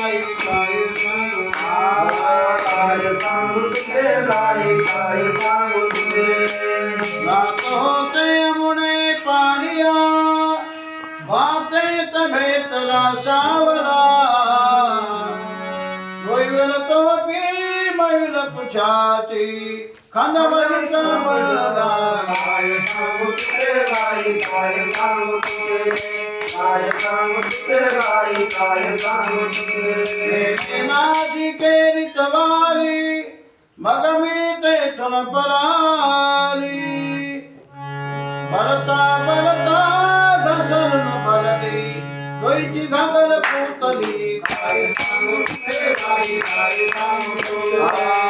ਲਾਈ ਕਾਇ ਸੰਗ ਕਾਇ ਸੰਗ ਤੁਤੇ ਲਾਈ ਕਾਇ ਸੰਗ ਤੁਤੇ ਨਾ ਕਹੋ ਤੇ ਮੁਨੇ ਪਾਰਿਆ ਬਾਤੇ ਤਭੇ ਤਲਾ ਸਾਵਲਾ ਕੋਈ ਵਲ ਤੋ ਕੀ ਮਹਿਲ ਪੁਛਾਚੀ ਖੰਦ ਵਲੀ ਕਾ ರಿತವಾಲಿ ಮಗಮೀತೆ ತುಣಪರಾಲಿ ಭರತ ಭರತ ದರ್ಶನ ಬರಲಿ ಗೊಯ್ಚಿ ಗಗನ ಕೂತಲಿ ತಾಯಿ ಸಾಮು ತಾಯಿ ತಾಯಿ ಸಾಮು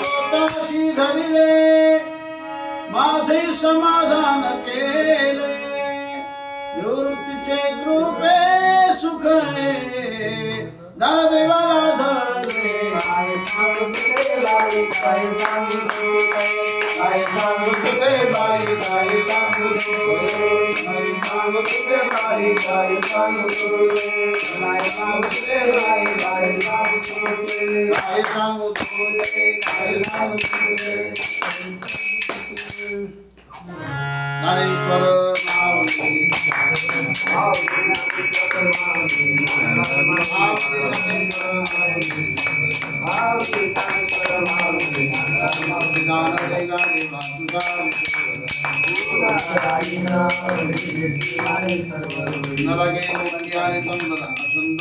पोताची धरले माझे समाधान केले निवृत्तीचे कृपे सुख दान देवाला धरले काय सांगू काय सांगू तुझे बाई काय सांगू काय सांगू तुझे बाई काय सांगू काय सांगू तुझे बाई काय सांगू काय सांगू तुझे काय सांगू तुझे ज्ञानेश्वर నలగే సంపద అసుంద